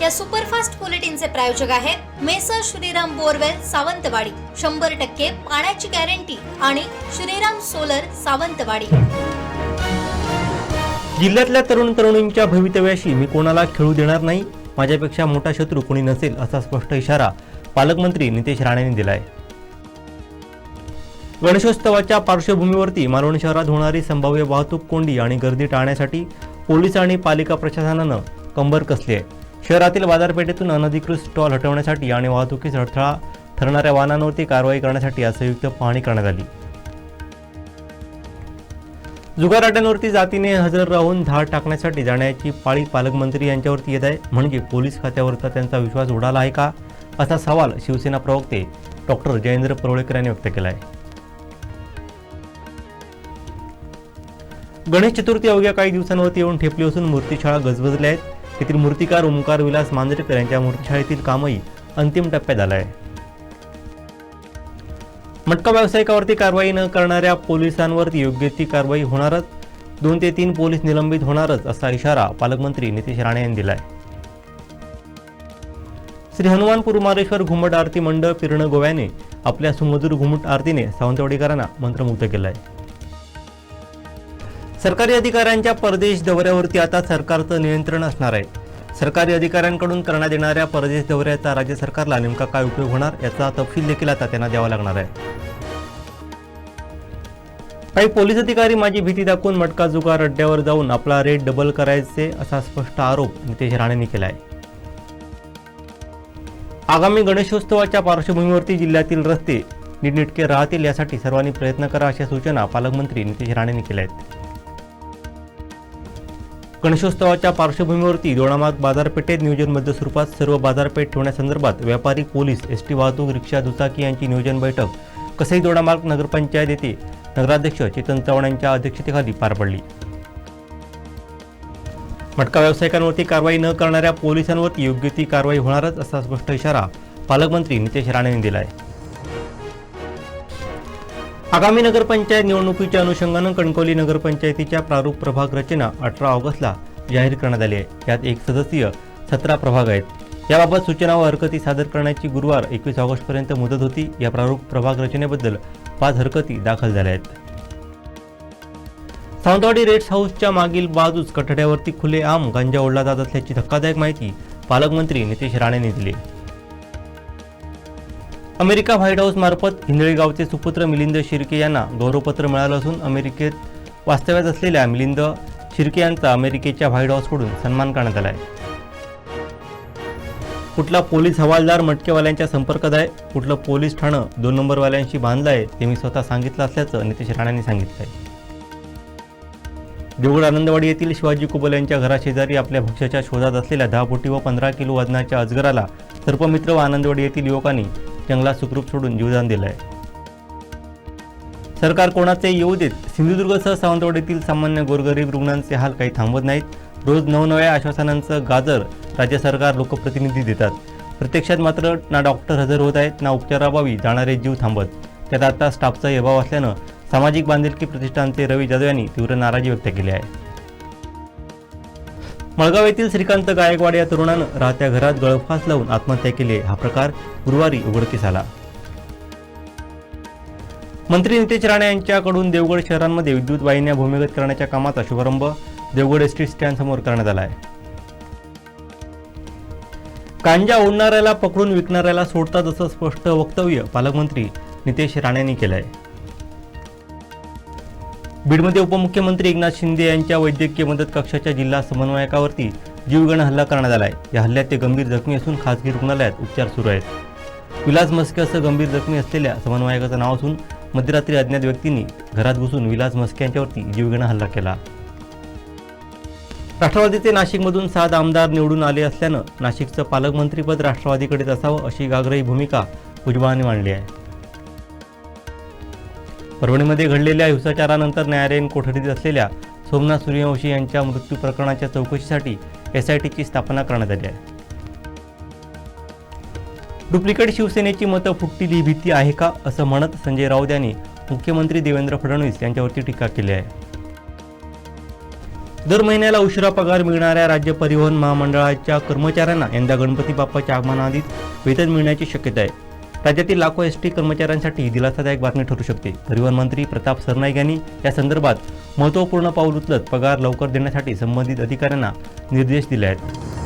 या सुपरफास्ट बुलेटिनचे प्रायोजक आहेत मेसर श्रीराम बोरवेल सावंतवाडी. शंभर टक्के पाण्याची गॅरंटी आणि श्रीराम सोलर सावंतवाडी. जिल्ह्यातल्या तरुण तरुणींच्या भवितव्याशी मी कोणाला खेळू देणार नाही? माझ्यापेक्षा मोठा शत्रू कोणी नसेल असा स्पष्ट इशारा पालकमंत्री नितेश राणेंनी दिलाय. गणेशोत्सवाच्या पार्श्वभूमीवरती मालवण शहरात होणारी संभाव्य वाहतूक कोंडी आणि गर्दी टाळण्यासाठी पोलीस आणि पालिका प्रशासनानं कंबर कसली आहे? शहरातील बाजारपेठेतून अनधिकृत स्टॉल हटवण्यासाठी आणि वाहतुकीस अडथळा ठरणाऱ्या वाहनांवरती कारवाई करण्यासाठी आज संयुक्त पाहणी करण्यात आली. जुगाराट्यांवरती जातीने हजर राहून धाड टाकण्यासाठी जाण्याची पाळी पालकमंत्री यांच्यावरती येत आहे. म्हणजे पोलीस खात्यावरचा त्यांचा विश्वास उडाला आहे का? असा सवाल शिवसेना प्रवक्ते डॉक्टर जयेंद्र परोळेकर यांनी व्यक्त केला आहे. गणेश चतुर्थी अवघ्या काही दिवसांवरती येऊन ठेपली असून मूर्तीशाळा गजबजल्या आहेत. तेथील मूर्तिकार ओंकार विलास मांजरेकर यांच्या मूर्तीशाळेतील कामही अंतिम टप्प्यात आलं आहे. मटका व्यावसायिकावरती कारवाई न करणाऱ्या पोलिसांवरती योग्य ती कारवाई होणारच दोन ते तीन पोलीस निलंबित होणारच असा इशारा पालकमंत्री नितेश राणे यांनी दिलाय. श्री हनुमान मारेश्वर घुमट आरती मंडळ पिरणं गोव्याने आपल्या सुमधुर घुमट आरतीने सावंतवाडीकरांना मंत्रमुग्ध केलं आहे सरकारी अधिकाऱ्यांच्या परदेश दौऱ्यावरती आता सरकारचं नियंत्रण असणार आहे. सरकारी अधिकाऱ्यांकडून करण्यात येणाऱ्या परदेश दौऱ्याचा राज्य सरकारला नेमका काय उपयोग होणार याचा तपशील देखील आता त्यांना द्यावा लागणार आहे. काही पोलीस अधिकारी माझी भीती दाखवून मटका जुगार अड्ड्यावर जाऊन आपला रेट डबल करायचे असा स्पष्ट आरोप नितेश राणेंनी केला आहे आगामी गणेशोत्सवाच्या पार्श्वभूमीवरती जिल्ह्यातील रस्ते नीटनेटके राहतील यासाठी सर्वांनी प्रयत्न करा अशा सूचना पालकमंत्री नितेश राणेंनी केल्या आहेत गणेशोत्सवाच्या पार्श्वभूमीवरती दोडामार्ग बाजारपेठेत नियोजनबद्ध स्वरूपात सर्व बाजारपेठ ठेवण्यासंदर्भात व्यापारी पोलीस एस टी वाहतूक रिक्षा दुचाकी यांची नियोजन बैठक. कसई दोडामार्ग नगरपंचायत येथे नगराध्यक्ष चेतन चव्हाण यांच्या अध्यक्षतेखाली पार पडली. मटका व्यावसायिकांवरती कारवाई न करणाऱ्या पोलिसांवरती योग्य ती कारवाई होणारच असा स्पष्ट इशारा पालकमंत्री नितेश राणेंनी दिला आहे आगामी नगरपंचायत निवडणुकीच्या अनुषंगानं कणकवली नगरपंचायतीच्या प्रारूप प्रभाग रचना अठरा ऑगस्टला जाहीर करण्यात आली आहे. यात एक सदस्यीय सतरा प्रभाग आहेत. याबाबत सूचना व हरकती सादर करण्याची गुरुवार एकवीस ऑगस्टपर्यंत मुदत होती. या प्रारूप प्रभाग रचनेबद्दल पाच हरकती दाखल झाल्या आहेत. सावंतवाडी रेट्स हाऊसच्या मागील बाजूस कठड्यावरती खुले आम गांजा ओढला जात असल्याची धक्कादायक माहिती पालकमंत्री नितेश राणेंनी दिली. अमेरिका व्हाईट हाऊस मार्फत सुपुत्र मिलिंद शिर्के यांना गौरवपत्र मिळालं असून अमेरिकेत वास्तव्यात असलेल्या मिलिंद शिर्के यांचा अमेरिकेच्या व्हाईट हाऊसकडून सन्मान करण्यात आला आहे. कुठला पोलीस हवालदार मटकेवाल्यांच्या संपर्कात आहे? कुठलं पोलीस ठाणं दोन नंबरवाल्यांशी बांधलं आहे ते मी स्वतः सांगितलं असल्याचं नितेश राणांनी सांगितलं आहे. देऊळ आनंदवाडी येथील शिवाजी कुबल यांच्या घराशेजारी आपल्या भक्ष्याच्या शोधात असलेल्या दहा बोटी व पंधरा किलो वजनाच्या अजगराला सर्पमित्र व आनंदवाडी येथील युवकांनी जंगलात सुखरूप सोडून जीवदान दिलं आहे सरकार कोणाचे येऊ देत सिंधुदुर्गसह सावंतवाडीतील सामान्य गोरगरीब रुग्णांचे हाल काही थांबत नाहीत. रोज नवनव्या आश्वासनांचं गाजर राज्य सरकार लोकप्रतिनिधी देतात. प्रत्यक्षात मात्र ना डॉक्टर हजर होत आहेत ना उपचाराभावी जाणारे जीव थांबत त्यात आता स्टाफचा अभाव असल्यानं सामाजिक बांधिलकी प्रतिष्ठानचे रवी जाधव यांनी तीव्र नाराजी व्यक्त केली आहे. मळगाव येथील श्रीकांत गायकवाड या तरुणानं राहत्या घरात गळफास लावून आत्महत्या केली. हा प्रकार गुरुवारी उघडकीस आला. मंत्री नितेश राणे यांच्याकडून देवगड शहरांमध्ये विद्युत वाहिन्या भूमिगत करण्याच्या कामाचा शुभारंभ देवगड एसटी स्टँड समोर करण्यात आला आहे गांजा ओढणाऱ्याला पकडून विकणाऱ्याला सोडता जसं स्पष्ट वक्तव्य पालकमंत्री नितेश राणेंनी केलं आहे बीडमध्ये उपमुख्यमंत्री एकनाथ शिंदे यांच्या वैद्यकीय मदत कक्षाच्या जिल्हा समन्वयकावरती जीवगण हल्ला करण्यात आला आहे या हल्ल्यात ते गंभीर जखमी असून खासगी रुग्णालयात उपचार सुरू आहेत. विलास मस्के असं गंभीर जखमी असलेल्या समन्वयकाचं नाव असून मध्यरात्री अज्ञात व्यक्तींनी घरात घुसून विलास मस्के यांच्यावरती जीवगण हल्ला केला. राष्ट्रवादीचे नाशिकमधून सात आमदार निवडून आले असल्यानं नाशिकचं पालकमंत्रीपद राष्ट्रवादीकडेच असावं अशी गागराई भूमिका भुजबळांनी मांडली आहे. परभणीमध्ये घडलेल्या हिंसाचारानंतर न्यायालयीन कोठडीत असलेल्या सोमनाथ सूर्यवंशी यांच्या मृत्यू प्रकरणाच्या चौकशीसाठी एस आय टीची स्थापना करण्यात आली आहे. डुप्लिकेट शिवसेनेची मतं फुटतील ही भीती आहे का असं म्हणत संजय राऊत यांनी मुख्यमंत्री देवेंद्र फडणवीस यांच्यावरती टीका केली आहे. दर महिन्याला उशिरा पगार मिळणाऱ्या राज्य परिवहन महामंडळाच्या कर्मचाऱ्यांना यंदा गणपती बाप्पाच्या आगमनाआधीच वेतन मिळण्याची शक्यता आहे. राज्यातील लाखो एस टी कर्मचाऱ्यांसाठी दिलासादायक बातमी ठरू शकते. परिवहन मंत्री प्रताप सरनाईक यांनी या संदर्भात महत्त्वपूर्ण पाऊल उचलत पगार लवकर देण्यासाठी संबंधित अधिकाऱ्यांना निर्देश दिले आहेत.